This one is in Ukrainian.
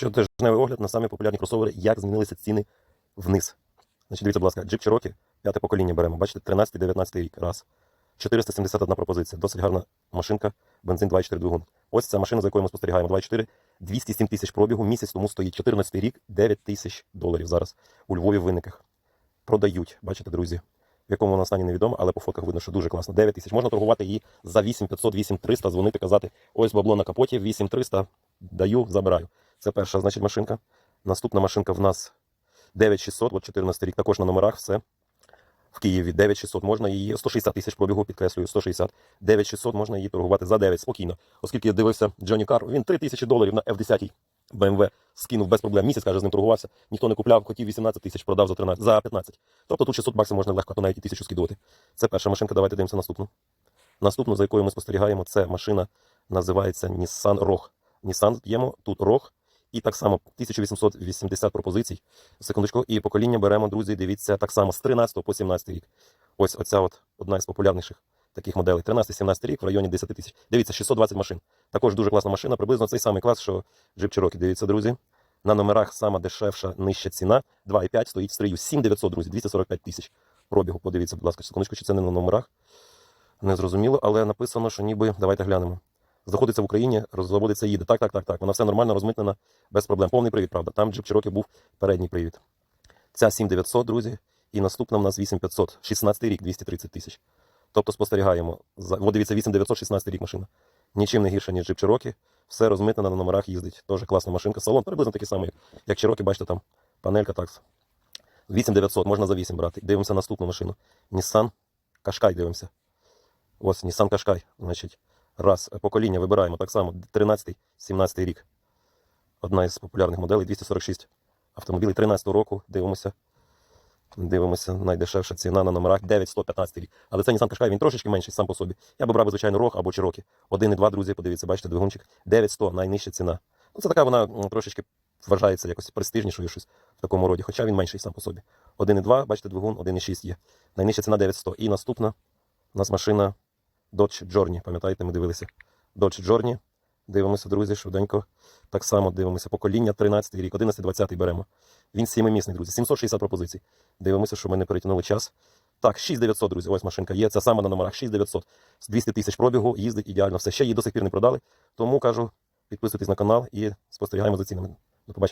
Щотижневий огляд на самі популярні кросовери, як змінилися ціни вниз. Значить, дивіться, будь ласка, Jeep Cherokee, п'яте покоління беремо. Бачите, 13-19 рік. Раз. 471 пропозиція. Досить гарна машинка, бензин 2,4 двигун. Ось ця машина, за якою ми спостерігаємо. 2,4, 207 тисяч пробігу. Місяць тому стоїть 14 рік, 9 тисяч доларів зараз у Львові в виниках. Продають, бачите, друзі. В якому вона стані невідомо, але по фотках видно, що дуже класно. 9 тисяч. Можна торгувати її за 8500, 8300, дзвонити, казати, ось бабло на капоті, 8300, даю, забираю. Це перша, значить, машинка. Наступна машинка в нас 9600, от 14 рік, також на номерах, все. В Києві 9600 можна її, 160 тисяч пробігу, підкреслюю, 160. 9600 можна її торгувати за 9 спокійно. Оскільки я дивився Джонні Кар, він 3 тисячі доларів на F10 BMW скинув без проблем. Місяць, каже, з ним торгувався. Ніхто не купляв, хотів 18 тисяч, продав за 13, за 15. Тобто тут 600 баксів можна легко, то навіть і тисячу скидувати. Це перша машинка, давайте дивимося наступну. Наступну, за якою ми спостерігаємо, це машина називається Nissan Rogue. Nissan п'ємо, тут Rogue. І так само 1880 пропозицій. Секундочку, і покоління беремо, друзі, дивіться, так само з 13 по 17 рік. Ось оця от одна із популярніших таких моделей. 13-17 рік в районі 10 тисяч. Дивіться, 620 машин. Також дуже класна машина, приблизно цей самий клас, що Jeep Cherokee. Дивіться, друзі. На номерах сама дешевша, нижча ціна. 2,5 стоїть в стрию. 7900, друзі, 245 тисяч пробігу. Подивіться, будь ласка, секундочку, чи це не на номерах. Не зрозуміло, але написано, що ніби. Давайте глянемо. Знаходиться в Україні, розводиться, їде. Так, так, так, так. Вона все нормально розмитнена, без проблем. Повний привід, правда. Там Jeep Cherokee був передній привід. Ця 7900, друзі, і наступна в нас 8500. 16 рік, 230 тисяч. Тобто спостерігаємо. За... Дивіться, 8900, 16 рік машина. Нічим не гірше, ніж Jeep Cherokee. Все розмитнено на номерах їздить. Дуже класна машинка. Салон приблизно такий самий, як Cherokee, бачите, там панелька так. 8900, можна за 8 брати. Дивимося наступну машину. Nissan Qashqai дивимося. Ось Nissan Qashqai. Значить, раз. Покоління вибираємо так само. 13-17 рік. Одна із популярних моделей 246 автомобілів 13 року. Дивимося. Дивимося, найдешевша ціна на номерах 9115 рік. Але це Nissan Qashqai, він трошечки менший сам по собі. Я би брав, звичайно, рог або Cherokee. 1,2, друзі, подивіться, бачите, двигунчик. 9100, найнижча ціна. Ну, це така вона трошечки вважається якось престижнішою щось в такому роді, хоча він менший сам по собі. 1,2, бачите, двигун, 1,6 є. Найнижча ціна 9100. І наступна у нас машина Dodge Journey. Пам'ятаєте, ми дивилися. Dodge Journey. Дивимося, друзі, швиденько. Так само дивимося. Покоління 13 рік, 11-20 беремо. Він сімимісний, друзі. 760 пропозицій. Дивимося, що ми не перетягнули час. Так, 6900, друзі. Ось машинка є. Це саме на номерах 6900. З 200 тисяч пробігу їздить ідеально. Все ще її до сих пір не продали. Тому кажу, підписуйтесь на канал і спостерігаємо за цінами. До побачення.